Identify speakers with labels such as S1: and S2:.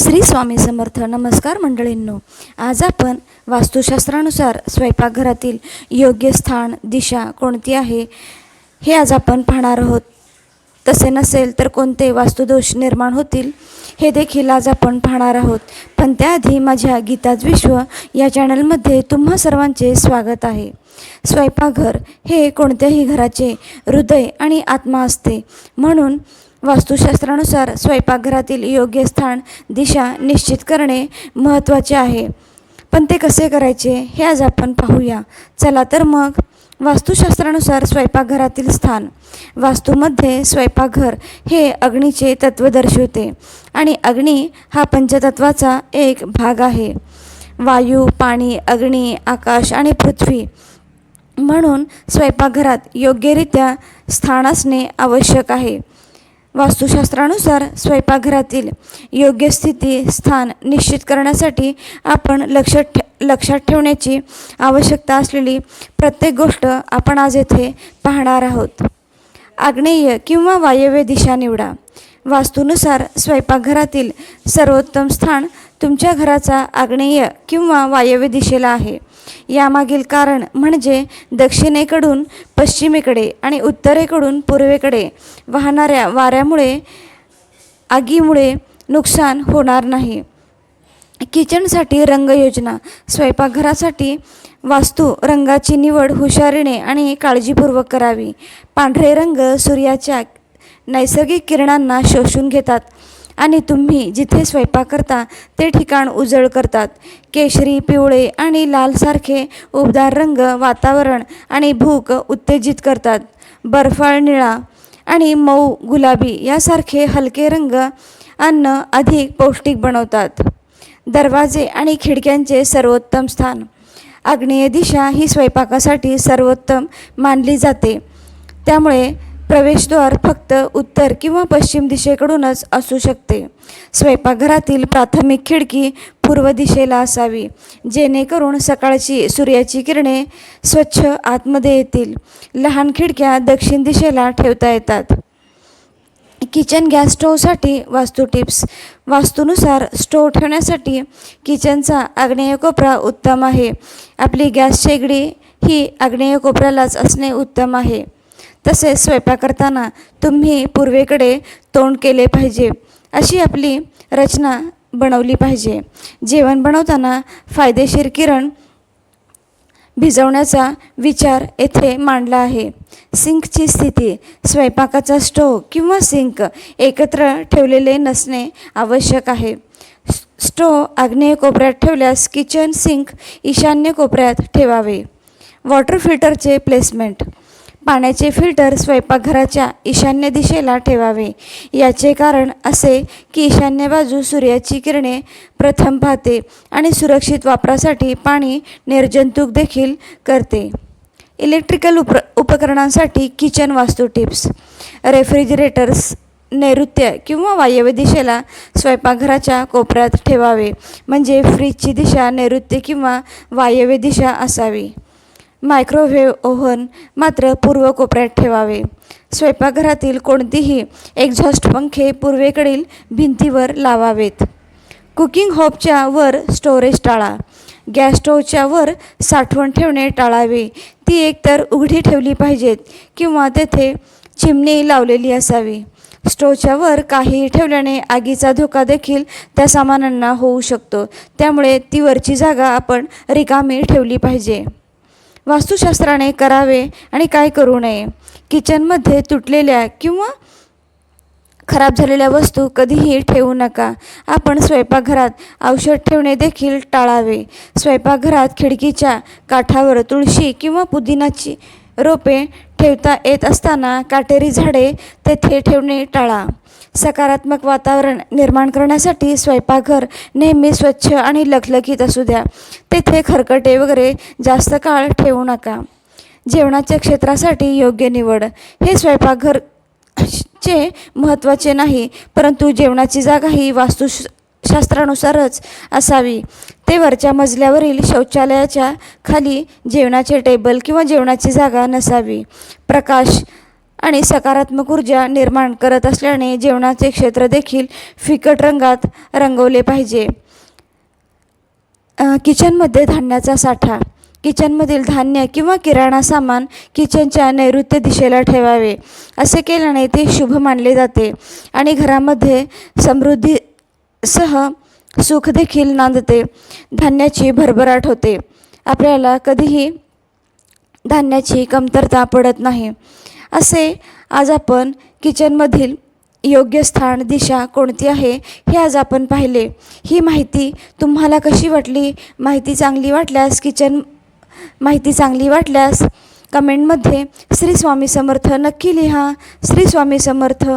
S1: श्री स्वामी समर्थ. नमस्कार मंडळींनो. आज आपण वास्तुशास्त्रानुसार स्वयंपाकघरातील योग्य स्थान दिशा कोणती आहे हे आज आपण पाहणार आहोत. तसे नसेल तर कोणते वास्तुदोष निर्माण होतील हे देखील आज आपण पाहणार आहोत. पण त्याआधी माझ्या गीताज विश्व या चॅनलमध्ये तुम्हा सर्वांचे स्वागत आहे. स्वयंपाकघर हे कोणत्याही घराचे हृदय आणि आत्मा असते. म्हणून वास्तुशास्त्रानुसार स्वयंपाकघरातील योग्य स्थान दिशा निश्चित करणे महत्त्वाचे आहे. पण ते कसे करायचे हे आज आपण पाहूया. चला तर मग वास्तुशास्त्रानुसार स्वयंपाकघरातील स्थान. वास्तूमध्ये स्वयंपाकघर हे अग्नीचे तत्त्व दर्शवते आणि अग्नी हा पंचतत्वाचा एक भाग आहे. वायू पाणी अग्नी आकाश आणि पृथ्वी म्हणून स्वयंपाकघरात योग्यरित्या स्थान असणे आवश्यक आहे. वास्तुशास्त्रानुसार स्वयंपाकघरातील योग्य स्थिती स्थान निश्चित करण्यासाठी आपण लक्ष ठे लक्षात ठेवण्याची आवश्यकता असलेली प्रत्येक गोष्ट आपण आज येथे पाहणार आहोत. आग्नेय किंवा वायव्य दिशा निवडा. वास्तूनुसार स्वयंपाकघरातील सर्वोत्तम स्थान तुमच्या घराचा आग्नेय किंवा वायव्य दिशेला आहे. यामागील कारण म्हणजे दक्षिणेकडून पश्चिमेकडे आणि उत्तरेकडून पूर्वेकडे वाहणाऱ्या वाऱ्यामुळे आगीमुळे नुकसान होणार नाही. किचनसाठी रंगयोजना स्वयंपाकघरासाठी वास्तू रंगाची निवड हुशारीने आणि काळजीपूर्वक करावी. पांढरे रंग सूर्याच्या नैसर्गिक किरणांना शोषून घेतात. आणि तुम्ही जिथे स्वयंपाक करता ते ठिकाण उजळ करतात. केशरी पिवळे आणि लालसारखे उबदार रंग वातावरण आणि भूक उत्तेजित करतात. बर्फाळ निळा आणि मऊ गुलाबी यासारखे हलके रंग अन्न अधिक पौष्टिक बनवतात. दरवाजे आणि खिडक्यांचे सर्वोत्तम स्थान. आग्नेय दिशा ही स्वयंपाकासाठी सर्वोत्तम मानली जाते. त्यामुळे प्रवेशद्वार फक्त उत्तर किंवा पश्चिम दिशेकडूनच असू शकते. स्वयंपाकघरातील प्राथमिक खिडकी पूर्व दिशेला असावी जेणेकरून सकाळची सूर्याची किरणे स्वच्छ आतमध्ये येतील. लहान खिडक्या दक्षिण दिशेला ठेवता येतात. किचन गॅस स्टोवसाठी वास्तू टिप्स. वास्तूनुसार स्टोव ठेवण्यासाठी किचनचा आग्नेय कोपरा उत्तम आहे. आपली गॅस शेगडी ही आग्नेय कोपऱ्यालाच असणे उत्तम आहे. तसेच स्वयंपाक करताना तुम्ही पूर्वेकडे तोंड केले पाहिजे. अशी आपली रचना बनवली पाहिजे. जेवण बनवताना फायदेशीर किरण भिजवण्याचा विचार येथे मांडला आहे. सिंकची स्थिती स्वयंपाकाचा स्टोव किंवा सिंक एकत्र ठेवलेले नसणे आवश्यक आहे. स्टोव आग्नेय कोपऱ्यात ठेवल्यास किचन सिंक ईशान्य कोपऱ्यात ठेवावे. वॉटर फिल्टरचे प्लेसमेंट. पाण्याचे फिल्टर स्वयंपाकघराच्या ईशान्य दिशेला ठेवावे. याचे कारण असे की ईशान्य बाजू सूर्याची किरणे प्रथम पाहते आणि सुरक्षित वापरासाठी पाणी निर्जंतुक देखील करते. इलेक्ट्रिकल उप उपकरणांसाठी किचन वास्तू टिप्स. रेफ्रिजरेटर्स नैऋत्य किंवा वायव्य दिशेला स्वयंपाकघराच्या कोपऱ्यात ठेवावे. म्हणजे फ्रीजची दिशा नैऋत्य किंवा वायव्य दिशा असावी. मायक्रोवेव्ह ओव्हन मात्र पूर्व कोपऱ्यात ठेवावे. स्वयंपाकघरातील कोणतीही एक्झॉस्ट पंखे पूर्वेकडील भिंतीवर लावावेत. कुकिंग हॉबच्या वर स्टोरेज टाळा. गॅस स्टोवच्या वर साठवण ठेवणे टाळावे. ती एकतर उघडी ठेवली पाहिजेत किंवा तेथे चिमणी लावलेली असावी. स्टोवच्या वर काहीही ठेवल्याने आगीचा धोका देखील त्या सामानांना होऊ शकतो. त्यामुळे ती वरची जागा आपण रिकामी ठेवली पाहिजे. वास्तुशास्त्राने करावे आणि काय करू नये. किचनमध्ये तुटलेल्या किंवा खराब झालेल्या वस्तू कधीही ठेवू नका. आपण स्वयंपाकघरात औषध ठेवणे देखील टाळावे. स्वयंपाकघरात खिडकीच्या काठावर तुळशी किंवा पुदिनाची रोपे ठेवता येत असताना काटेरी झाडे तेथे ठेवणे टाळा. सकारात्मक वातावरण निर्माण करण्यासाठी स्वयंपाकघर नेहमी स्वच्छ आणि लखलखीत असू द्या. तेथे खरकटे वगैरे जास्त काळ ठेवू नका. जेवणाच्या क्षेत्रासाठी योग्य निवड. हे स्वयंपाकघर चे महत्त्वाचे नाही परंतु जेवणाची जागा ही वास्तु शास्त्रानुसारच असावी. ते वरच्या मजल्यावरील शौचालयाच्या खाली जेवणाचे टेबल किंवा जेवणाची जागा नसावी. प्रकाश आणि सकारात्मक ऊर्जा निर्माण करत असल्याने जेवणाचे क्षेत्र देखील फिकट रंगात रंगवले पाहिजे. किचनमध्ये धान्याचा साठा. किचनमधील धान्य किंवा किराणा सामान किचनच्या नैऋत्य दिशेला ठेवावे. असे केल्याने ते शुभ मानले जाते आणि घरामध्ये समृद्धी सह सुख देखील नांदते. धान्याची भरभराट होते. आपल्याला कधीही धान्याची कमतरता पडत नाही. असे आज आपण किचनमधील योग्य स्थान दिशा कोणती आहे हे आज आपण पाहिले. ही माहिती तुम्हाला कशी वाटली? माहिती चांगली वाटल्यास किचन माहिती चांगली वाटल्यास कमेंटमध्ये श्री स्वामी समर्थ नक्की लिहा. श्री स्वामी समर्थ.